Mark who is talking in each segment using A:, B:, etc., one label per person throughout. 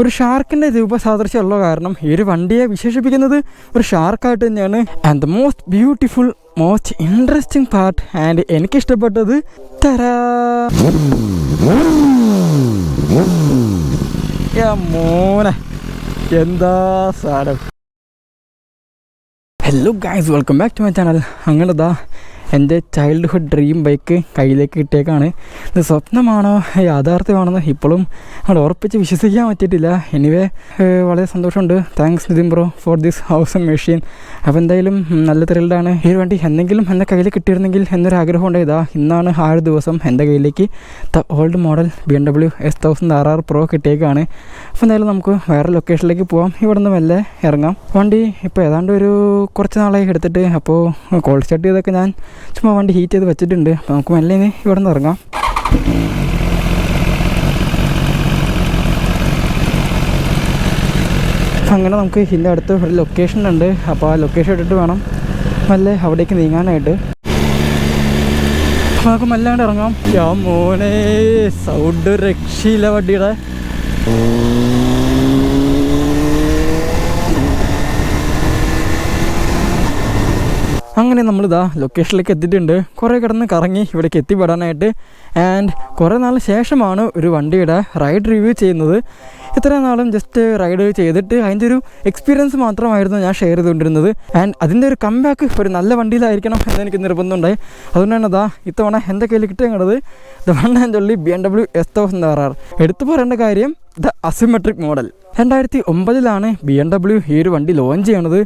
A: ഒരു ഷാർക്കിന്റെ രൂപസാദൃശ്യമുള്ള കാരണം ഈ ഒരു വണ്ടിയെ വിശേഷിപ്പിക്കുന്നത് ഒരു ഷാർക്കായിട്ട് തന്നെയാണ്. And the most beautiful most interesting part and എനിക്കിഷ്ടപ്പെട്ടത് തരാ. മോനെ എന്താ സാധനം hello guys welcome back to my channel അങ്ങനെ ദാ എന്റെ ചൈൽഡ്ഹുഡ് ഡ്രീം ബൈക്ക് കയ്യിലേക്ക് കിട്ടിയേക്കാണ്. ഇത് സ്വപ്നമാണോ? യാഥാർത്ഥ്യമാണെന്ന് ഇപ്പോഴും അവിടെ ഉറപ്പിച്ച് വിശ്വസിക്കാൻ പറ്റിയിട്ടില്ല. എനിവേ വളരെ സന്തോഷമുണ്ട്. Thanks Nithin bro for this house and machine അപ്പോൾ എന്തായാലും നല്ല ത്രില്ഡാണ് ഈ വണ്ടി എന്തെങ്കിലും എന്റെ കയ്യിൽ കിട്ടിയിരുന്നെങ്കിൽ എന്നൊരു ആഗ്രഹം ഉണ്ട്. ഇതാ ഇന്നാണ് ആ ഒരു ദിവസം എന്റെ കയ്യിലേക്ക് the old model B M W S thousand R R pro കിട്ടിയേക്കാണ്. അപ്പോൾ എന്തായാലും നമുക്ക് വേറെ ലൊക്കേഷനിലേക്ക് പോവാം. ഇവിടെ നിന്ന് മെല്ലെ ഇറങ്ങാം. വണ്ടി ഇപ്പോൾ ഏതാണ്ട് ഒരു കുറച്ച് നാളായി എടുത്തിട്ട് അപ്പോൾ കോൾ സ്റ്റാർട്ട് ചെയ്തൊക്കെ ഞാൻ ചുമ്മാ വണ്ടി ഹീറ്റ് ചെയ്ത് വെച്ചിട്ടുണ്ട്. അപ്പോൾ നമുക്ക് മെല്ലെ ഇനി ഇവിടെ നിന്ന് ഇറങ്ങാം. അങ്ങനെ നമുക്ക് ഇതിന്റെ അടുത്ത് ഒരു ലൊക്കേഷൻ ഉണ്ട്. അപ്പോൾ ആ ലൊക്കേഷൻ ഇട്ടിട്ട് വേണം മെല്ലെ അവിടേക്ക് നീങ്ങാനായിട്ട്. അപ്പോൾ നമുക്ക് മെല്ലാണ്ട് ഇറങ്ങാം. യാ മോനെ സൗണ്ട് രക്ഷയില്ല വണ്ടിയുടെ. അങ്ങനെ നമ്മളിതാ ലൊക്കേഷനിലേക്ക് എത്തിയിട്ടുണ്ട്. കുറേ കിടന്ന് കറങ്ങി ഇവിടേക്ക് എത്തിപ്പെടാനായിട്ട്. ആൻഡ് കുറേ നാൾ ശേഷമാണ് ഒരു വണ്ടിയുടെ റൈഡ് റിവ്യൂ ചെയ്യുന്നത്. ഇത്രയും നാളും ജസ്റ്റ് റൈഡ് ചെയ്തിട്ട് അതിന്റെ ഒരു എക്സ്പീരിയൻസ് മാത്രമായിരുന്നു ഞാൻ ഷെയർ ചെയ്തുകൊണ്ടിരുന്നത്. ആൻഡ് അതിന്റെ ഒരു കംബാക്ക് ഒരു നല്ല വണ്ടിയിലായിരിക്കണം എന്ന് എനിക്ക് നിർബന്ധമുണ്ടായി. അതുകൊണ്ടാണ് അതാ ഇത്തവണ എന്റെ കയ്യിൽ കിട്ടിയത് the one and only B M W S thousand R R എടുത്തു പറയേണ്ട കാര്യം ദ അസിമെട്രിക് മോഡൽ രണ്ടായിരത്തി ഒമ്പതിലാണ് ബി എം ഡബ്ല്യു ഈ ഒരു വണ്ടി ലോഞ്ച് ചെയ്യണത്.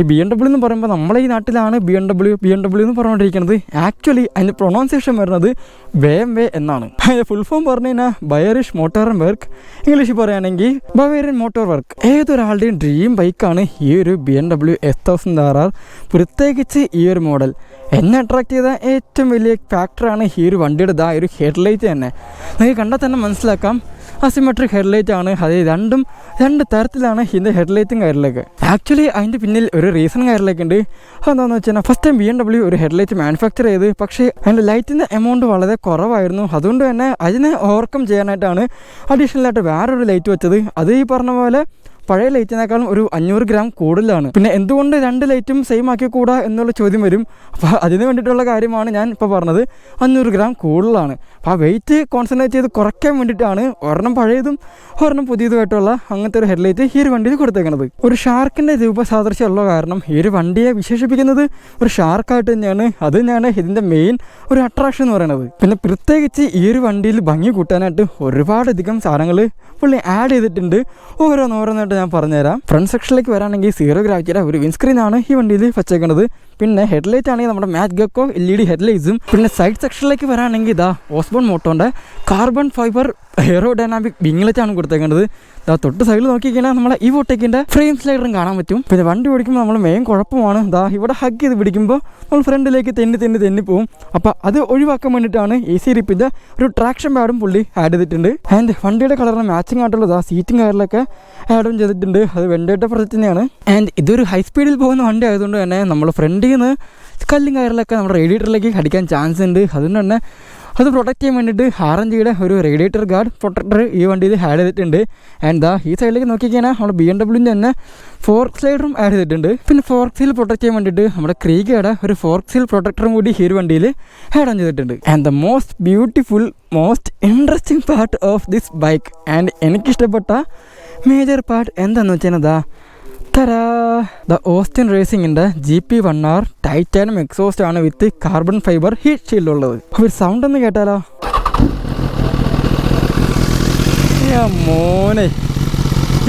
A: ഈ ബി എം ഡബ്ല്യു എന്ന് പറയുമ്പോൾ നമ്മളെ ഈ നാട്ടിലാണ് B M W B M W എന്ന് പറഞ്ഞുകൊണ്ടിരിക്കുന്നത് ആക്ച്വലി അതിന്റെ പ്രൊണൗൺസിയേഷൻ വരുന്നത് വേ എം വേ എന്നാണ്. അതിന്റെ ഫുൾ ഫോം പറഞ്ഞു കഴിഞ്ഞാൽ ബയറിഷ് മോട്ടോർ വർക്ക് ഇംഗ്ലീഷിൽ പറയുകയാണെങ്കിൽ ബവേറിയൻ മോട്ടോർ വർക്ക് ഏതൊരാളുടെയും ഡ്രീം ബൈക്കാണ് ഈ ഒരു B M W S thousand R R പ്രത്യേകിച്ച് ഈ ഒരു മോഡൽ എന്നെ അട്രാക്ട് ചെയ്ത ഏറ്റവും വലിയ ഫാക്ടറാണ് ഈ ഒരു വണ്ടിയുടെ ഇതാ ഒരു ഹെഡ്ലൈറ്റ് തന്നെ. നിങ്ങൾ കണ്ടാൽ തന്നെ മനസ്സിലാക്കാം. അസിമെട്രിക് ഹെഡ്ലൈറ്റ് ആണ് അത് രണ്ടും രണ്ട് തരത്തിലാണ് ഇതിന്റെ ഹെഡ്ലൈറ്റും കയറിലേക്ക് ആക്ച്വലി അതിന്റെ പിന്നിൽ ഒരു റീസൺ കയറിലേക്ക് ഉണ്ട്. അതെന്താണെന്ന് വെച്ചാൽ first time B M W ഒരു ഹെഡ്ലൈറ്റ് മാനുഫാക്ചർ ചെയ്ത് പക്ഷേ അതിന്റെ ലൈറ്റിന്റെ എമൗണ്ട് വളരെ കുറവായിരുന്നു. അതുകൊണ്ട് തന്നെ അതിനെ ഓവർകം ചെയ്യാനായിട്ടാണ് അഡീഷണലായിട്ട് വേറൊരു ലൈറ്റ് വെച്ചത്. അത് ഈ പറഞ്ഞ പോലെ പഴയ ലൈറ്റിനേക്കാളും ഒരു അഞ്ഞൂറ് ഗ്രാം കൂടുതലാണ്. പിന്നെ എന്തുകൊണ്ട് രണ്ട് ലൈറ്റും സെയിം ആക്കി കൂടാ എന്നുള്ള ചോദ്യം വരും? അപ്പോൾ അതിന് വേണ്ടിയിട്ടുള്ള കാര്യമാണ് ഞാൻ ഇപ്പോൾ പറഞ്ഞത്. അഞ്ഞൂറ് ഗ്രാം കൂടുതലാണ്. അപ്പോൾ ആ വെയിറ്റ് കോൺസെൻട്രേറ്റ് ചെയ്ത് കുറയ്ക്കാൻ വേണ്ടിയിട്ടാണ് ഒരെണ്ണം പഴയതും ഒരെണ്ണം പുതിയതുമായിട്ടുള്ള അങ്ങനത്തെ ഒരു ഹെഡ്ലൈറ്റ് ഈ ഒരു വണ്ടിയിൽ കൊടുത്തേക്കുന്നത് ഒരു ഷാർക്കിന്റെ രൂപസാദൃശ്യമുള്ള കാരണം ഈ ഒരു വണ്ടിയെ വിശേഷിപ്പിക്കുന്നത് ഒരു ഷാർക്കായിട്ട് തന്നെയാണ്. അത് തന്നെയാണ് ഇതിന്റെ മെയിൻ ഒരു അട്രാക്ഷൻ എന്ന് പറയുന്നത്. പിന്നെ പ്രത്യേകിച്ച് ഈ ഒരു വണ്ടിയിൽ ഭംഗി കൂട്ടാനായിട്ട് ഒരുപാടധികം സാധനങ്ങൾ പുള്ളി ആഡ് ചെയ്തിട്ടുണ്ട്. ഓരോന്നോരോന്നായിട്ട് ഞാൻ പറഞ്ഞുതരാം. ഫ്രണ്ട് സെക്ഷനിലേക്ക് വരാണെങ്കിൽ സീറോ ഗ്രാവിറ്റിയുടെ ഒരു വിൻസ്ക്രീനാണ് ഈ വണ്ടിയിൽ വെച്ചേക്കുന്നത് പിന്നെ ഹെഡ്ലൈറ്റ് ആണെങ്കിൽ നമ്മുടെ മാറ്റ് ഗക്കോ എൽ ഇ ഡി ഹെഡ്ലൈറ്റ്സും പിന്നെ സൈഡ് സെക്ഷനിലേക്ക് വരാണെങ്കിൽ ഇതാ ഓസ്ബോൺ മോട്ടോന്റെ കാർബൺ ഫൈബർ എയറോഡൈനാമിക് വിംഗ്ലറ്റ് ആണ് കൊടുത്തേക്കുന്നത് തൊട്ട് സൈഡിൽ നോക്കിക്കഴിഞ്ഞാൽ നമ്മളെ ഈ വോട്ടേക്കിന്റെ ഫ്രെയിം സ്ലൈഡറും കാണാൻ പറ്റും. പിന്നെ വണ്ടി ഓടിക്കുമ്പോൾ നമ്മൾ മെയിൻ കുഴപ്പമാണ്. ദാ ഇവിടെ ഹഗ് ചെയ്ത് പിടിക്കുമ്പോൾ നമ്മൾ ഫ്രണ്ടിലേക്ക് തെന്നി തെന്നി തെന്നി പോകും അപ്പോൾ അത് ഒഴിവാക്കാൻ വേണ്ടിയിട്ടാണ് എ സി റിപ്പിന്റെ ഒരു ട്രാക്ഷൻ പാഡും പുള്ളി ആഡ് ചെയ്തിട്ടുണ്ട്. ആൻഡ് വണ്ടിയുടെ കളറിന് മാച്ചിങ് ആയിട്ടുള്ളത് ആ സീറ്റിംഗ് കയറിലൊക്കെ ആഡും ചെയ്തിട്ടുണ്ട്. അത് വെണ്ടയുടെ പ്രൊജക്റ്റ് തന്നെയാണ്. ആൻഡ് ഇതൊരു ഹൈ സ്പീഡിൽ പോകുന്ന വണ്ടി ആയതുകൊണ്ട് തന്നെ നമ്മൾ ഫ്രണ്ടിൽ നിന്ന് കല്ലും കയറിലൊക്കെ നമ്മുടെ റേഡിയേറ്ററിലേക്ക് അടിക്കാൻ ചാൻസ് ഉണ്ട്. അതുകൊണ്ട് തന്നെ അത് പ്രൊട്ടക്ട് ചെയ്യാൻ വേണ്ടിയിട്ട് ആർ എൻ ഒരു റേഡിയേറ്റർ ഗാർഡ് പ്രൊട്ടക്ടർ ഈ വണ്ടിയിൽ ആഡ് ചെയ്തിട്ടുണ്ട്. ആൻഡ് ദാ ഈ സൈഡിലേക്ക് നോക്കിക്കഴിഞ്ഞാൽ നമ്മുടെ ബി എം ഡബ്ല്യൂന്റെ തന്നെ ഫോർക്ക് സൈഡറും ആഡ് ചെയ്തിട്ടുണ്ട്. പിന്നെ ഫോർക്ക് സീൽ പ്രൊട്ടക്ട് ചെയ്യാൻ വേണ്ടിയിട്ട് നമ്മുടെ ക്രീഗയുടെ ഒരു ഫോർക്ക് സീൽ പ്രൊട്ടക്ടറും കൂടി ഈ ഒരു വണ്ടിയിൽ ആഡ് ഓൺ ചെയ്തിട്ടുണ്ട്. And the most beautiful most interesting part of this bike and എനിക്കിഷ്ടപ്പെട്ട മേജർ പാർട്ട് എന്താണെന്ന് വെച്ചാൽ ദാ തരാ. ദ ഓസ്റ്റിൻ റേസിംഗിന്റെ ജി പി വൺ ആർ ടൈറ്റാനും എക്സോസ്റ്റ് ആണ് with carbon fibre heat shield ഉള്ളത്. അപ്പോൾ സൗണ്ട് ഒന്ന് കേട്ടാലോ? മോനെ.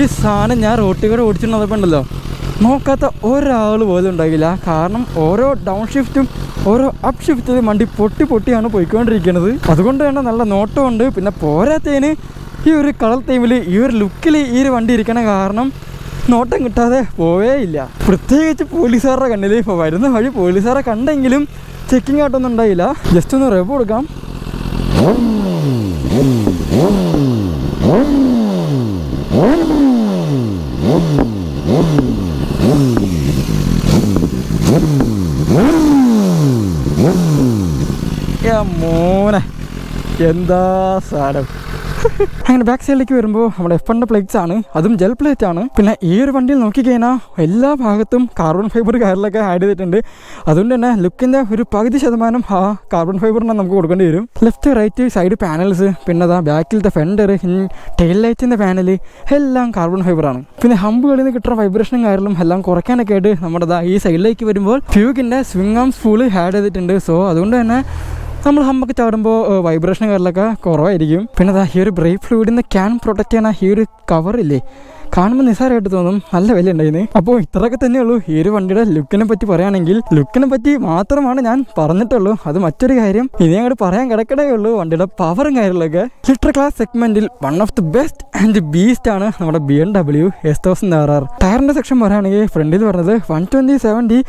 A: ഈ സാധനം ഞാൻ റോട്ടിൽ കൂടെ ഓടിച്ചിട്ടുണ്ടപ്പോൾ ഉണ്ടല്ലോ. നോക്കാത്ത ഒരാൾ പോലും ഉണ്ടാകില്ല കാരണം ഓരോ ഡൗൺ ഷിഫ്റ്റും ഓരോ അപ്പ് ഷിഫ്റ്റിലും വണ്ടി പൊട്ടി പൊട്ടിയാണ് പോയിക്കൊണ്ടിരിക്കുന്നത്. അതുകൊണ്ട് തന്നെ നല്ല നോട്ടമുണ്ട്. പിന്നെ പോരാത്തതിന് ഈ ഒരു കളർ ടൈമിൽ ഈ ഒരു ലുക്കിൽ ഈ ഒരു വണ്ടി ഇരിക്കണ കാരണം നോട്ടം കിട്ടാതെ പോവേ ഇല്ല പ്രത്യേകിച്ച് പോലീസുകാരുടെ കണ്ണിൽ ഇപ്പോൾ വരുന്ന വഴി പോലീസുകാരെ കണ്ടെങ്കിലും ചെക്കിംഗ് ആയിട്ടൊന്നും ഉണ്ടായില്ല. ജസ്റ്റ് ഒന്ന് റെബ് കൊടുക്കാം. മോനെ. എന്താ സാധനം അങ്ങനെ ബാക്ക് സൈഡിലേക്ക് വരുമ്പോൾ നമ്മുടെ എഫ് എന്റെ പ്ലേറ്റ്സ് ആണ് അതും ജെൽ പ്ലേറ്റ് ആണ്. പിന്നെ ഈ ഒരു വണ്ടിയിൽ നോക്കിക്കഴിഞ്ഞാൽ എല്ലാ ഭാഗത്തും കാർബൺ ഫൈബർ കയറിലൊക്കെ ആഡ് ചെയ്തിട്ടുണ്ട്. അതുകൊണ്ട് തന്നെ ലുക്കിന്റെ ഒരു പകുതി ശതമാനം ആ കാർബൺ ഫൈബറിനെ നമുക്ക് കൊടുക്കേണ്ടി വരും. ലെഫ്റ്റ് റൈറ്റ് സൈഡ് പാനൽസ് പിന്നെ അതാ ബാക്കിലത്തെ ഫെൻഡർ ടെയിൽ ലൈറ്റിന്റെ പാനൽ എല്ലാം കാർബൺ ഫൈബറാണ് പിന്നെ ഹമ്പുകളിൽ നിന്ന് കിട്ടുന്ന വൈബ്രേഷനും കാര്യങ്ങളും എല്ലാം കുറയ്ക്കാനൊക്കെ ആയിട്ട് നമ്മുടെ ഈ സൈഡിലേക്ക് വരുമ്പോൾ ഫ്യൂഗിന്റെ സ്വിംഗ് ആംസ് ഫുൾ ആഡ് ചെയ്തിട്ടുണ്ട്. സോ അതുകൊണ്ട് തന്നെ നമ്മൾ ഹമ്പൊക്കെ ചാടുമ്പോൾ വൈബ്രേഷൻ കാര്യങ്ങളൊക്കെ കുറവായിരിക്കും. പിന്നെ അതാ ഈ ഒരു ബ്രേക്ക് ഫ്ലൂയിഡിൽ നിന്ന് ക്യാൻ പ്രൊട്ടക്റ്റ് ചെയ്യണ ഈ ഒരു കവറില്ലേ കാണുമ്പോൾ നിസ്സാരമായിട്ട് തോന്നും. നല്ല വില ഉണ്ടായിരുന്നു അപ്പോൾ ഇത്രയൊക്കെ തന്നെയുള്ളൂ. ഈ ഒരു വണ്ടിയുടെ ലുക്കിനെ പറ്റി പറയുകയാണെങ്കിൽ ലുക്കിനെ പറ്റി മാത്രമാണ് ഞാൻ പറഞ്ഞിട്ടുള്ളൂ. അത് മറ്റൊരു കാര്യം. ഇനി അങ്ങോട്ട് പറയാൻ കിടക്കടേ ഉള്ളൂ. വണ്ടിയുടെ പവറും കാര്യങ്ങളൊക്കെ. ലിറ്റർ ക്ലാസ് സെഗ്മെന്റിൽ one of the best and beast ആണ് നമ്മുടെ B M W S thousand R R ടയറിന്റെ section പറയുകയാണെങ്കിൽ ഫ്രണ്ടിൽ പറഞ്ഞത് വൺ ട്വന്റി സെവന്റി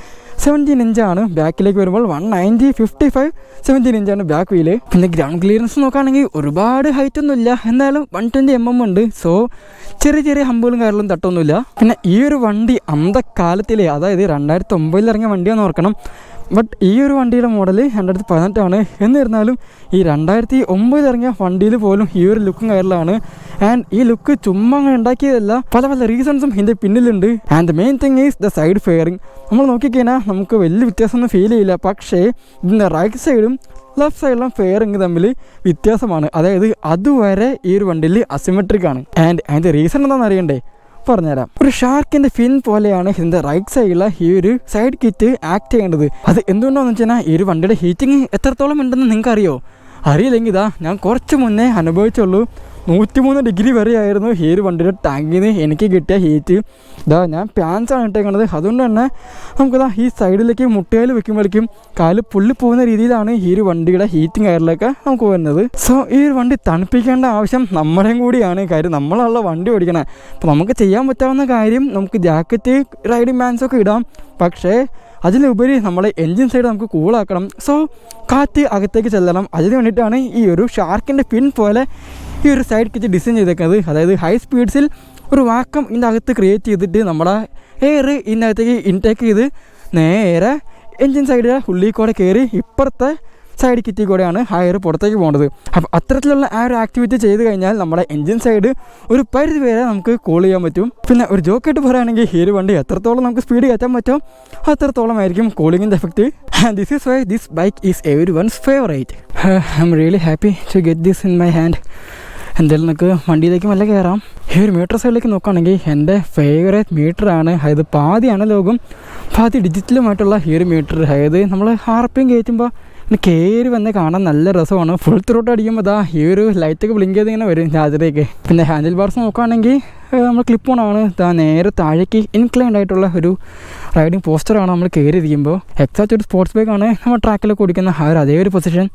A: സെവന്റീൻ ഇഞ്ചാണ് ബാക്കിലേക്ക് വരുമ്പോൾ one ninety fifty five seventeen ഇഞ്ചാണ് ബാക്ക് വീൽ പിന്നെ ഗ്രൗണ്ട് ക്ലിയറൻസ് നോക്കുകയാണെങ്കിൽ ഒരുപാട് ഹൈറ്റ് ഒന്നും ഇല്ല എന്നാലും വൺ ട്വന്റി എം എം ഉണ്ട്. സോ ചെറിയ ചെറിയ ഹമ്പുകളും കാര്യങ്ങളും തട്ടൊന്നുമില്ല. പിന്നെ ഈ ഒരു വണ്ടി അന്തക്കാലത്തിലെ അതായത് രണ്ടായിരത്തി ഒമ്പതിൽ ഇറങ്ങിയ വണ്ടിയാണെന്ന് ഓർക്കണം. ബട്ട് ഈ ഒരു വണ്ടിയുടെ മോഡൽ രണ്ടായിരത്തി പതിനെട്ടാണ് എന്നിരുന്നാലും ഈ രണ്ടായിരത്തി ഒമ്പതിൽ ഇറങ്ങിയ വണ്ടിയിൽ പോലും ഈ ഒരു ലുക്കും കയറലാണ്. ആൻഡ് ഈ ലുക്ക് ചുമ്മാ ഉണ്ടാക്കിയതല്ല. പല പല റീസൺസും ഇതിന്റെ പിന്നിലുണ്ട്. And the main thing is the side fairing നമ്മൾ നോക്കിക്കഴിഞ്ഞാൽ നമുക്ക് വലിയ വ്യത്യാസമൊന്നും ഫീൽ ചെയ്യില്ല. പക്ഷേ ഇതിന്റെ റൈറ്റ് സൈഡും ലെഫ്റ്റ് സൈഡിലും ഫെയറിങ് തമ്മിൽ വ്യത്യാസമാണ്. അതായത് അതുവരെ ഈ ഒരു വണ്ടിയിൽ അസിമെട്രിക് ആണ്. ആൻഡ് അതിന്റെ റീസൺ എന്താണെന്ന് അറിയണ്ടേ? പറഞ്ഞുതരാം. ഒരു ഷാർക്കിന്റെ ഫിൻ പോലെയാണ് ഇതിന്റെ റൈറ്റ് സൈഡിലെ ഈ ഒരു സൈഡ് കിറ്റ് ആക്ട് ചെയ്യേണ്ടത്. അത് എന്തുകൊണ്ടാണെന്ന് വെച്ചാൽ ഈ ഒരു വണ്ടിയുടെ ഹീറ്റിംഗ് എത്രത്തോളം ഉണ്ടെന്ന് നിങ്ങൾക്ക് അറിയോ അറിയില്ലെങ്കിൽ ഇതാ ഞാൻ കുറച്ച് മുന്നേ അനുഭവിച്ചുള്ളൂ. നൂറ്റിമൂന്ന് ഡിഗ്രി വരെ ആയിരുന്നു ഒരു വണ്ടിയുടെ ടാങ്കിൽ നിന്ന് എനിക്ക് കിട്ടിയ ഹീറ്റ് ഇതാ ഞാൻ പാൻസാണ് ഇട്ടേക്കണത്. അതുകൊണ്ട് തന്നെ നമുക്കിതാ ഈ സൈഡിലേക്ക് മുട്ടയിൽ വെക്കുമ്പോഴേക്കും കാൽ പുള്ളി പോകുന്ന രീതിയിലാണ് ഈ ഒരു വണ്ടിയുടെ ഹീറ്റിംഗ് കയറിലൊക്കെ നമുക്ക് വരുന്നത്. സോ ഈ ഒരു വണ്ടി തണുപ്പിക്കേണ്ട ആവശ്യം നമ്മുടെയും കൂടിയാണ്. കാര്യം നമ്മളുള്ള വണ്ടി ഓടിക്കണേ. അപ്പോൾ നമുക്ക് ചെയ്യാൻ പറ്റാവുന്ന കാര്യം നമുക്ക് ജാക്കറ്റ് റൈഡിങ് ഒക്കെ ഇടാം. പക്ഷേ അതിലുപരി നമ്മളെ എൻജിൻ സൈഡ് നമുക്ക് കൂളാക്കണം സോ കാറ്റ് അകത്തേക്ക് ചെല്ലണം. അതിന് വേണ്ടിയിട്ടാണ് ഈ ഒരു ഷാർക്കിന്റെ പിൻ പോലെ ഈ ഒരു സൈഡ് കിച്ച് ഡിസൈൻ ചെയ്തേക്കുന്നത് അതായത് ഹൈ സ്പീഡ്സിൽ ഒരു വാക്കം ഇതിന്റെ അകത്ത് ക്രിയേറ്റ് ചെയ്തിട്ട് നമ്മുടെ എയർ ഇതിന്റെ അകത്തേക്ക് ഇൻടേക്ക് ചെയ്ത് നേരെ എൻജിൻ സൈഡിലെ ഉള്ളിൽ കൂടെ കയറി ഇപ്പുറത്തെ സൈഡ് കിറ്റിൽ കൂടെയാണ് ഹയർ പുറത്തേക്ക് പോകേണ്ടത്. അപ്പോൾ അത്തരത്തിലുള്ള ആ ഒരു ആക്ടിവിറ്റി ചെയ്ത് കഴിഞ്ഞാൽ നമ്മുടെ എൻജിൻ സൈഡ് ഒരു പരിധി വരെ നമുക്ക് കൂൾ ചെയ്യാൻ പറ്റും. പിന്നെ ഒരു ജോക്കായിട്ട് പറയുകയാണെങ്കിൽ ഈ വണ്ടി എത്രത്തോളം നമുക്ക് സ്പീഡ് കയറ്റാൻ പറ്റും അത്രത്തോളം ആയിരിക്കും കൂളിങ്ങിന്റെ effect this is why this bike is every one's favourite I am really happy to get this in my hand എന്തായാലും നമുക്ക് വണ്ടിയിലേക്ക് മെല്ലെ കയറാം. ഈ ഒരു മീറ്റർ സൈഡിലേക്ക് നോക്കുകയാണെങ്കിൽ എന്റെ ഫേവറേറ്റ് മീറ്ററാണ് അതായത് പാതിയാണ് ലോകം. പാതി ഡിജിറ്റലുമായിട്ടുള്ള ഈ ഒരു മീറ്റർ അതായത് നമ്മൾ ആർ പി എം കയറ്റുമ്പോൾ കയറി വന്ന് കാണാൻ നല്ല രസമാണ്. ഫുൾ ത്രോട്ട് അടിക്കുമ്പോൾ അതാ ഈ ഒരു ലൈറ്റൊക്കെ ബ്ലിങ്ക് ചെയ്ത് ഇങ്ങനെ വരും രാത്രിയൊക്കെ. പിന്നെ ഹാൻഡിൽ ബാർസ് നോക്കുകയാണെങ്കിൽ നമ്മൾ ക്ലിപ്പ് ഓണാണ് നേരെ താഴേക്ക് ഇൻക്ലൈൻഡ് ആയിട്ടുള്ള ഒരു റൈഡിങ് പോസ്റ്ററാണ് നമ്മൾ കയറി ഇരിക്കുമ്പോൾ എക്സാക്റ്റ് ഒരു സ്പോർട്സ് ബൈക്കാണ് നമ്മൾ ട്രാക്കിലൊക്കെ ഓടിക്കുന്ന ആ ഒരു അതേ ഒരു പൊസിഷൻ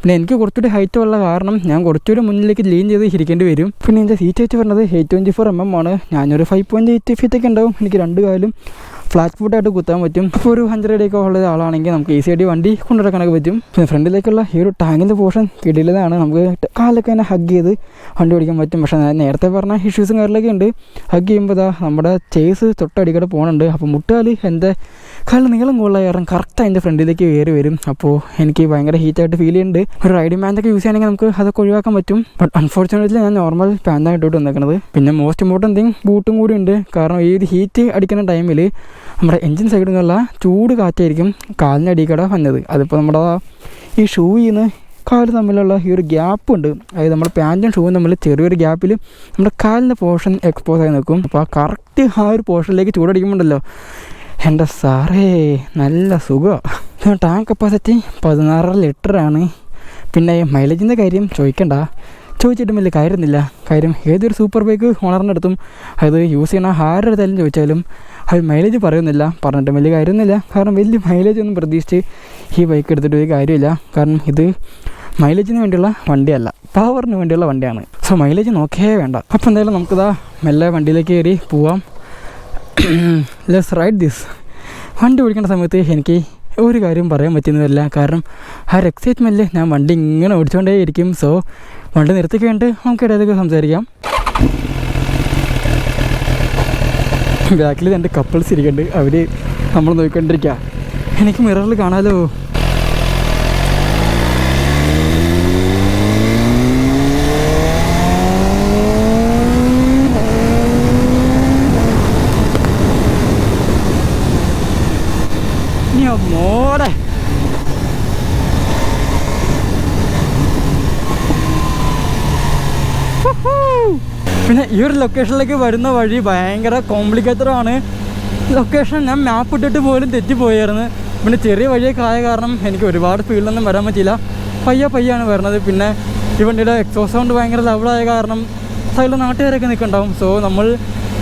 A: പിന്നെ എനിക്ക് കുറച്ചുകൂടി ഹൈറ്റ് ഉള്ള കാരണം ഞാൻ കുറച്ചുകൂടി മുന്നിലേക്ക് ലീൻ ചെയ്ത് ഇരിക്കേണ്ടി വരും. പിന്നെ എന്റെ സീറ്റ് വെച്ച് പറഞ്ഞത് eight twenty four M M ആണ്. ഞാനൊരു ഫൈവ് പോയിന്റ് എയ്റ്റ് ഫീറ്റൊക്കെ ഉണ്ടാവും. എനിക്ക് രണ്ട് കാലും ഫ്ലാറ്റ് ഫുട്ടായിട്ട് കുത്താൻ പറ്റും. അപ്പോൾ ഒരു ഹൺഡ്രഡ് അടിയൊക്കെ ഉള്ള ആളാണെങ്കിൽ നമുക്ക് ഈസി ആയിട്ട് വണ്ടി കൊണ്ടുനടക്കാനൊക്കെ പറ്റും. പിന്നെ ഫ്രണ്ടിലേക്കുള്ള ഈ ഒരു ടാങ്കിന്റെ പോർഷൻ കിടിലതാണ് നമുക്ക് കാലൊക്കെ തന്നെ ഹഗ് ചെയ്ത് വണ്ടി ഓടിക്കാൻ പറ്റും. പക്ഷേ നേരത്തെ പറഞ്ഞ ഇഷ്യൂസും കാര്യങ്ങളൊക്കെ ഉണ്ട്. ഹഗ് ചെയ്യുമ്പോൾ നമ്മുടെ ചേസ് തൊട്ടടിക്കടെ പോകുന്നുണ്ട് അപ്പോൾ മുട്ടാൽ എന്റെ കാലിൽ നീളം കൂടുതലായ. കാരണം കറക്റ്റ് അതിന്റെ ഫ്രണ്ടിലേക്ക് കയറി വരും. അപ്പോൾ എനിക്ക് ഭയങ്കര ഹീറ്റായിട്ട് ഫീൽ ചെയ്യുന്നുണ്ട്. ഒരു റൈഡിംഗ് പാന്റൊക്കെ യൂസ് ചെയ്യണമെങ്കിൽ നമുക്ക് അതൊക്കെ ഒഴിവാക്കാൻ പറ്റും. ബട്ട് അൺഫോർച്ചുനേറ്റ്ലി ഞാൻ നോർമൽ പാന്റായിട്ട് ഇട്ട് വന്നേക്കുന്നത് പിന്നെ മോസ്റ്റ് ഇമ്പോർട്ടന്റ് തിങ് ബൂട്ടും കൂടി ഉണ്ട്. കാരണം ഒരു ഹീറ്റ് അടിക്കുന്ന ടൈമിൽ നമ്മുടെ എൻജിൻ സൈഡിൽ നിന്നുള്ള ചൂട് കാറ്റായിരിക്കും കാലിന്റെ അടിക്കട വന്നത്. അതിപ്പോൾ നമ്മുടെ ഈ ഷൂയിൽ നിന്ന് കാൽ തമ്മിലുള്ള ഈ ഒരു ഗ്യാപ്പ് ഉണ്ട്. അതായത് നമ്മുടെ പാന്റും ഷൂവും തമ്മിൽ ചെറിയൊരു ഗ്യാപ്പിൽ നമ്മുടെ കാലിന്റെ പോർഷൻ എക്സ്പോസ് ആയി നിൽക്കും. അപ്പോൾ ആ കറക്റ്റ് ആ ഒരു പോർഷനിലേക്ക് ചൂടടിക്കുമ്പോണ്ടല്ലോ. എന്റെ സാറേ നല്ല സുഖം. ടാങ്ക് കപ്പാസിറ്റി പതിനാറര ലിറ്ററാണ് പിന്നെ മൈലേജിന്റെ കാര്യം ചോദിക്കണ്ട. ചോദിച്ചിട്ടും വലിയ കാര്യമൊന്നുമില്ല. കാര്യം ഏതൊരു സൂപ്പർ ബൈക്ക് ഓണറിന്റെ അടുത്തും അത് യൂസ് ചെയ്യണ ആരുടെ ചോദിച്ചാലും അത് മൈലേജ് പറയുന്നില്ല. പറഞ്ഞിട്ടും വലിയ കാര്യമൊന്നുമില്ല. കാരണം വലിയ മൈലേജ് ഒന്നും പ്രതീക്ഷിച്ച് ഈ ബൈക്ക് എടുത്തിട്ട് ഒരു കാര്യമില്ല. കാരണം ഇത് മൈലേജിന് വേണ്ടിയുള്ള വണ്ടിയല്ല. പവറിന് വേണ്ടിയുള്ള വണ്ടിയാണ്. സോ മൈലേജ് നോക്കേ വേണ്ട. അപ്പോൾ എന്തായാലും നമുക്കിതാ മെല്ലെ വണ്ടിയിലേക്ക് കയറി പോവാം. ലെസ് റൈഡ് ദിസ് വണ്ടി ഓടിക്കേണ്ട സമയത്ത് എനിക്ക് ഒരു കാര്യം പറയാൻ പറ്റുന്നതല്ല. കാരണം ആ ഒരു എക്സൈറ്റ്മെന്റിൽ ഞാൻ വണ്ടി ഇങ്ങനെ ഓടിച്ചുകൊണ്ടേയിരിക്കും സോ വണ്ടി നിർത്തി കഴിഞ്ഞിട്ട് നമുക്ക് ഇടയിലൊക്കെ സംസാരിക്കാം. ബാക്കിൽ രണ്ട് കപ്പിൾസ് ഇരിക്കുന്നുണ്ട് അവർ നമ്മൾ നോക്കിക്കൊണ്ടിരിക്കുക എനിക്ക് മിററിൽ കാണാലോ? മോടെ പിന്നെ ഈ ഒരു ലൊക്കേഷനിലേക്ക് വരുന്ന വഴി ഭയങ്കര കോംപ്ലിക്കേറ്റഡ് ആണ്. ലൊക്കേഷൻ ഞാൻ മാപ്പ് ഇട്ടിട്ട് പോലും തെറ്റിപ്പോയായിരുന്നു. പിന്നെ ചെറിയ വഴിയൊക്കെ ആയ കാരണം എനിക്ക് ഒരുപാട് സ്പീഡിലൊന്നും വരാൻ പറ്റിയില്ല. പയ്യ പയ്യാണ് വരുന്നത്. പിന്നെ ഈ വണ്ടിയുടെ എക്സോസ് സൗണ്ട് ഭയങ്കര ലവളായ കാരണം സൈഡിൽ നാട്ടുകാരൊക്കെ നിൽക്കുന്നുണ്ടാവും. സോ നമ്മൾ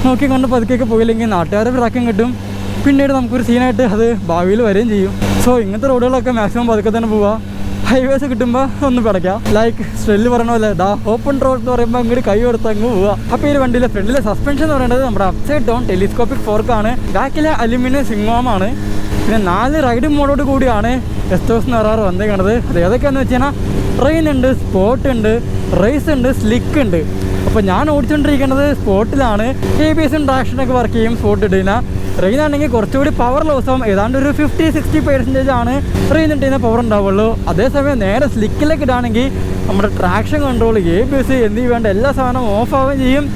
A: നോക്കിക്കൊണ്ട് പതുക്കെയൊക്കെ പോയില്ലെങ്കിൽ നാട്ടുകാരെ ഇറക്കം കിട്ടും. പിന്നീട് നമുക്കൊരു സീനായിട്ട് അത് ഭാവിയിൽ വരികയും ചെയ്യും. സോ ഇങ്ങനത്തെ റോഡുകളൊക്കെ മാക്സിമം പതുക്കെ തന്നെ പോവുക ഹൈവേസ് കിട്ടുമ്പോൾ ഒന്ന് പിടയ്ക്കാം. ലൈക്ക് സ്ട്രെല്ല് പറഞ്ഞ പോലെ ഡാ ഓപ്പൺ റോഡ് എന്ന് പറയുമ്പോൾ അങ്ങോട്ട് കൈ കൊടുത്ത് അങ്ങ് പോവുക അപ്പോൾ ഈ വണ്ടിയിലെ ഫ്രണ്ടിലെ സസ്പെൻഷൻ എന്ന് പറയുന്നത് നമ്മുടെ അപ്സൈഡ് ഡൗൺ ടെലിസ്കോപ്പിക് ഫോർക്ക് ആണ്. ബാക്കിലെ അലുമിനിയം സിംഗോമാണ് പിന്നെ നാല് റൈഡ് മോഡോട് കൂടിയാണ് എസ്റ്റോസ് എന്ന് പറയാറ് വന്നേക്കണത് അത് ഏതൊക്കെയാണെന്ന് വെച്ച് കഴിഞ്ഞാൽ ട്രെയിൻ ഉണ്ട് സ്പോട്ട് ഉണ്ട് റേസ് ഉണ്ട് സ്ലിക്ക് ഉണ്ട്. അപ്പോൾ ഞാൻ ഓടിച്ചുകൊണ്ടിരിക്കുന്നത് സ്പോട്ടിലാണ് എ ബി എസും ട്രാക്ഷനൊക്കെ വർക്ക് ചെയ്യും സ്പോട്ട് ഇടുന്ന. റെയിൻ ആണെങ്കിൽ കുറച്ചുകൂടി പവർ ലോസ് ആവും. ഏതാണ്ട് ഒരു ഫിഫ്റ്റി സിക്സ്റ്റി പെർസെന്റേജ് ആണ് റെയിൻ ഇട്ടുന്ന പവർ ഉണ്ടാവുള്ളൂ. അതേസമയം നേരെ സ്ലിക്കിലേക്ക് ഇടാണെങ്കിൽ നമ്മുടെ traction control A B S എന്നീ വേണ്ട എല്ലാ സാധനവും ഓഫ് ആവുകയും ചെയ്യും.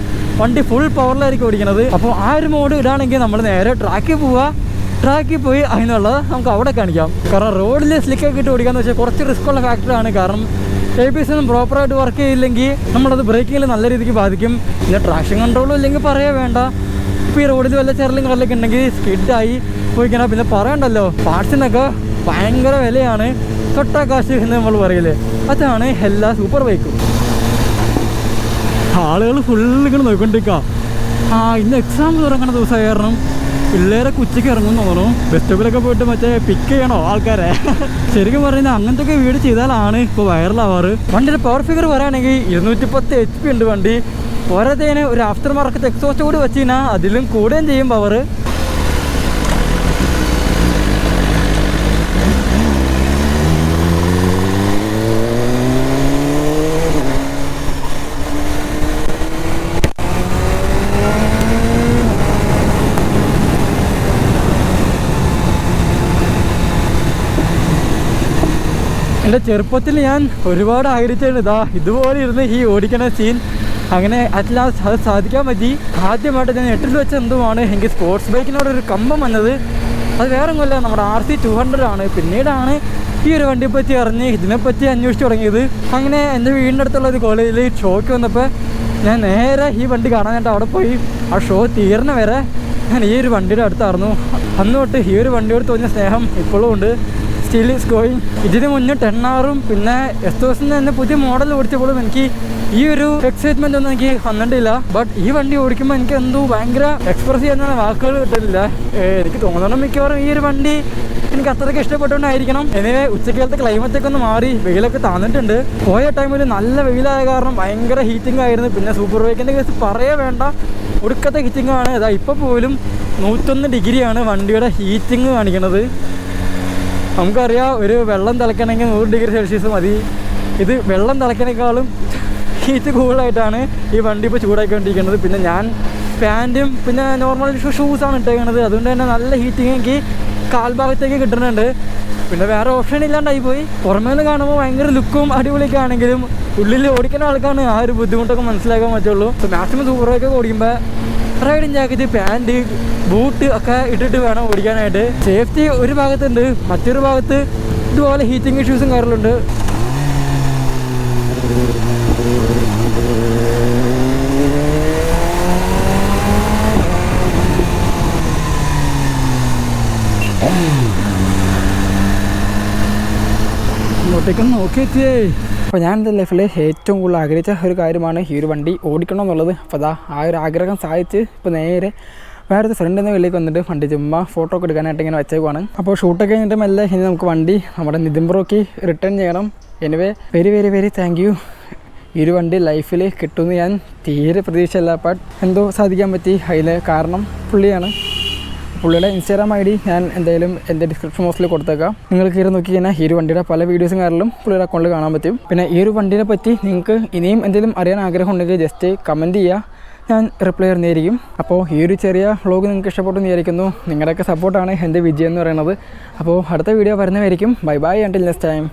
A: വണ്ടി ഫുൾ പവറിലായിരിക്കും ഓടിക്കുന്നത്. അപ്പോൾ ആ ഒരു മോഡ് ഇടാണെങ്കിൽ നമ്മൾ നേരെ ട്രാക്കിൽ പോവുക. ട്രാക്കിൽ പോയി അതിനുള്ളത് നമുക്ക് അവിടെ കാണിക്കാം. കാരണം റോഡിൽ സ്ലിക്കൊക്കെ ഇട്ട് ഓടിക്കാന്ന് വെച്ചാൽ കുറച്ച് റിസ്ക് ഉള്ള ഫാക്ടറാണ് കാരണം എ ബി എസ് ഒന്നും പ്രോപ്പറായിട്ട് വർക്ക് ചെയ്യില്ലെങ്കിൽ നമ്മളത് ബ്രേക്കിങ്ങിൽ നല്ല രീതിക്ക് ബാധിക്കും. പിന്നെ ട്രാക്ഷൻ കൺട്രോളും ഇല്ലെങ്കിൽ പറയാ വേണ്ട. ഇപ്പോൾ ഈ റോഡിൽ വല്ല ചെറലും കടലൊക്കെ ഉണ്ടെങ്കിൽ സ്കിഡായി പോയിക്കണം പിന്നെ പറയണ്ടല്ലോ പാർട്സിനൊക്കെ ഭയങ്കര വിലയാണ്. കൊട്ടാ കാശ് എന്ന് നമ്മൾ പറയില്ലേ? അതാണ് എല്ലാ സൂപ്പർ ബൈക്കും ആളുകൾ ഫുള്ള് ഇങ്ങനെ നോക്കിക്കൊണ്ടിരിക്കുക ആ ഇന്ന് എക്സാം തുടങ്ങുന്ന ദിവസമായ കാരണം പിള്ളേരൊക്കെ ഉച്ചയ്ക്ക് ഇറങ്ങും തോന്നുന്നു. ബസ് പോയിട്ട് മറ്റേ പിക്ക് ചെയ്യണോ ആൾക്കാരെ? ശരിക്കും പറയുന്നത് അങ്ങനത്തെ ഒക്കെ വീട് ചെയ്താലാണ് ഇപ്പോൾ വൈറലാവാറ് വണ്ടിയുടെ പവർ ഫിഗർ പറയുകയാണെങ്കിൽ ഇരുന്നൂറ്റി പത്ത് എച്ച് പി ഉണ്ട് വണ്ടി. പോരാത്തതിന് ഒരു ആഫ്റ്റർ മാർക്കറ്റ് എക്സോസ്റ്റ് കൂടി വെച്ച് കഴിഞ്ഞാൽ അതിലും കൂടുകയും ചെയ്യും പവർ എന്റെ ചെറുപ്പത്തിൽ ഞാൻ ഒരുപാട് ആഗ്രഹിച്ചിട്ടുണ്ട്. ഇതാ ഇതുപോലെ ഇരുന്ന് ഈ ഓടിക്കണ സീൻ അങ്ങനെ അറ്റ് ലാസ്റ്റ് അത് സാധിക്കാൻ പറ്റി ആദ്യമായിട്ട് ഞാൻ എട്ടിൽ വെച്ച് എന്തുമാണ് എനിക്ക് സ്പോർട്സ് ബൈക്കിനോട് ഒരു കമ്പം വന്നത്. അത് വേറെ ഒന്നുമല്ല നമ്മുടെ ആർ സി ടു ഹൺഡ്രഡ് ആണ്. പിന്നീടാണ് ഈ ഒരു വണ്ടിയെ പറ്റി അറിഞ്ഞ് ഇതിനെപ്പറ്റി അന്വേഷിച്ച് തുടങ്ങിയത്. അങ്ങനെ എന്റെ വീടിന്റെ അടുത്തുള്ള ഒരു കോളേജിൽ ഷോയ്ക്ക് വന്നപ്പോൾ ഞാൻ നേരെ ഈ വണ്ടി കാണാനായിട്ട് അവിടെ പോയി. ആ ഷോ തീർന്ന വരെ ഞാൻ ഈ ഒരു വണ്ടിയുടെ അടുത്തായിരുന്നു. അന്ന് തൊട്ട് ഈ ഒരു വണ്ടിയോട് തോന്നിയ സ്നേഹം ഇപ്പോഴും ഉണ്ട്. സ്റ്റിൽ ഈസ് ഗോയിങ് ഇതിന് മുന്നേ ടെൻ ആറും പിന്നെ എസ് തോസിന് തന്നെ പുതിയ മോഡൽ ഓടിച്ചപ്പോഴും എനിക്ക് ഈ ഒരു എക്സൈറ്റ്മെന്റ് ഒന്നും എനിക്ക് വന്നിട്ടില്ല. ബട്ട് ഈ വണ്ടി ഓടിക്കുമ്പോൾ എനിക്ക് എന്തോ ഭയങ്കര എക്സ്പ്രസ് ചെയ്യുന്ന വാക്കുകൾ കിട്ടുന്നില്ല. എനിക്ക് തോന്നണം മിക്കവാറും ഈ ഒരു വണ്ടി എനിക്ക് അത്രയ്ക്ക് ഇഷ്ടപ്പെട്ടുകൊണ്ടായിരിക്കണം എനിവേ ഉച്ചക്കാലത്തെ ക്ലൈമറ്റ് ഒക്കെ ഒന്ന് മാറി വെയിലൊക്കെ താന്നിട്ടുണ്ട്. പോയ ടൈമിൽ നല്ല വെയിലായ കാരണം ഭയങ്കര ഹീറ്റിംഗ് ആയിരുന്നു. പിന്നെ സൂപ്പർ ബൈക്കിന്റെ കേസ് പറയേ വേണ്ട. ഒടുക്കത്തെ ഹീറ്റിംഗ് ആണ്. ഇതാ ഇപ്പോൾ പോലും നൂറ്റൊന്ന് ഡിഗ്രിയാണ് വണ്ടിയുടെ ഹീറ്റിംഗ് കാണിക്കുന്നത് നമുക്കറിയാം ഒരു വെള്ളം തിളക്കണമെങ്കിൽ നൂറ് ഡിഗ്രി സെൽഷ്യസ് മതി. ഇത് വെള്ളം തിളയ്ക്കണേക്കാളും ഹീറ്റ് കൂളായിട്ടാണ് ഈ വണ്ടി ഇപ്പോൾ ചൂടാക്കിക്കൊണ്ടിരിക്കുന്നത് പിന്നെ ഞാൻ പാന്റും പിന്നെ നോർമൽ ഷൂസാണ് ഇട്ടേക്കുന്നത് അതുകൊണ്ട് തന്നെ നല്ല ഹീറ്റിംഗ് എനിക്ക് കാൽഭാഗത്തേക്ക് കിട്ടുന്നുണ്ട്. പിന്നെ വേറെ ഓപ്ഷൻ ഇല്ലാണ്ടായി പോയി. പുറമേ നിന്ന് കാണുമ്പോൾ ഭയങ്കര ലുക്കും അടിപൊളിയൊക്കെ ആണെങ്കിലും ഉള്ളിൽ ഓടിക്കുന്ന ആൾക്കാണ് ആ ഒരു ബുദ്ധിമുട്ടൊക്കെ മനസ്സിലാക്കാൻ പറ്റുള്ളൂ. അപ്പോൾ മാക്സിമം സൂപ്പറൊക്കെ ഓടിക്കുമ്പോൾ റൈഡിങ് ജാക്കറ്റ് പാന്റ് ബൂട്ട് ഒക്കെ ഇട്ടിട്ട് വേണം ഓടിക്കാനായിട്ട്. സേഫ്റ്റി ഒരു ഭാഗത്തുണ്ട്. മറ്റൊരു ഭാഗത്ത് ഇതുപോലെ ഹീറ്റിംഗ് ഇഷ്യൂസും കാര്യങ്ങളുണ്ട്. ഇങ്ങോട്ടേക്കൊന്ന് നോക്കിയേ. അപ്പോൾ ഞാൻ എന്റെ ലൈഫിൽ ഏറ്റവും കൂടുതൽ ആഗ്രഹിച്ച ഒരു കാര്യമാണ് ഈ ഒരു വണ്ടി ഓടിക്കണം എന്നുള്ളത്. അപ്പോൾ അതാ ആ ഒരു ആഗ്രഹം സാധിച്ച് ഇപ്പോൾ നേരെ വേറെ ഒരു ഫ്രണ്ട് എന്ന വെളിയിലേക്ക് വന്നിട്ട് വണ്ടി ചുമ്മാ ഫോട്ടോ ഒക്കെ എടുക്കാനായിട്ട് ഇങ്ങനെ വെച്ചേക്കുവാണ്. അപ്പോൾ ഷൂട്ട് ഒക്കെ കഴിഞ്ഞിട്ട് മെല്ലെ ഇനി നമുക്ക് വണ്ടി നമ്മുടെ നിതിൻബ്രോക്ക് റിട്ടേൺ ചെയ്യണം. Anyway very very very thank you ഈ ഒരു വണ്ടി ലൈഫിൽ കിട്ടുമെന്ന് ഞാൻ തീരെ പ്രതീക്ഷയില്ല. ബട്ട് എന്തോ സാധിക്കാൻ പറ്റി. അതിൽ കാരണം പുള്ളിയാണ്. പുള്ളിയുടെ ഇൻസ്റ്റാഗ്രാം ഐ ഡി ഞാൻ എന്തായാലും എന്റെ ഡിസ്ക്രിപ്ഷൻ ബോക്സിൽ കൊടുത്തേക്കാം. നിങ്ങൾ കയറി നോക്കി കഴിഞ്ഞാൽ ഈ ഒരു വണ്ടിയുടെ പല വീഡിയോസും കാരണം പുള്ളിയുടെ അക്കൗണ്ടിൽ കാണാൻ പറ്റും. പിന്നെ ഈ ഒരു വണ്ടിനെ പറ്റി നിങ്ങൾക്ക് ഇനിയും എന്തെങ്കിലും അറിയാൻ ആഗ്രഹം ഉണ്ടെങ്കിൽ ജസ്റ്റ് കമന്റ് ചെയ്യുക ഞാൻ റിപ്ലൈ തരുന്നതായിരിക്കും. അപ്പോൾ ഈ ഒരു ചെറിയ വ്ളോഗ് നിങ്ങൾക്ക് ഇഷ്ടപ്പെട്ടു വിചാരിക്കുന്നു. നിങ്ങളുടെയൊക്കെ സപ്പോർട്ടാണ് എന്റെ വിജയം എന്ന് പറയുന്നത്. അപ്പോൾ അടുത്ത വീഡിയോ വരുന്നതായിരിക്കും bye bye until next time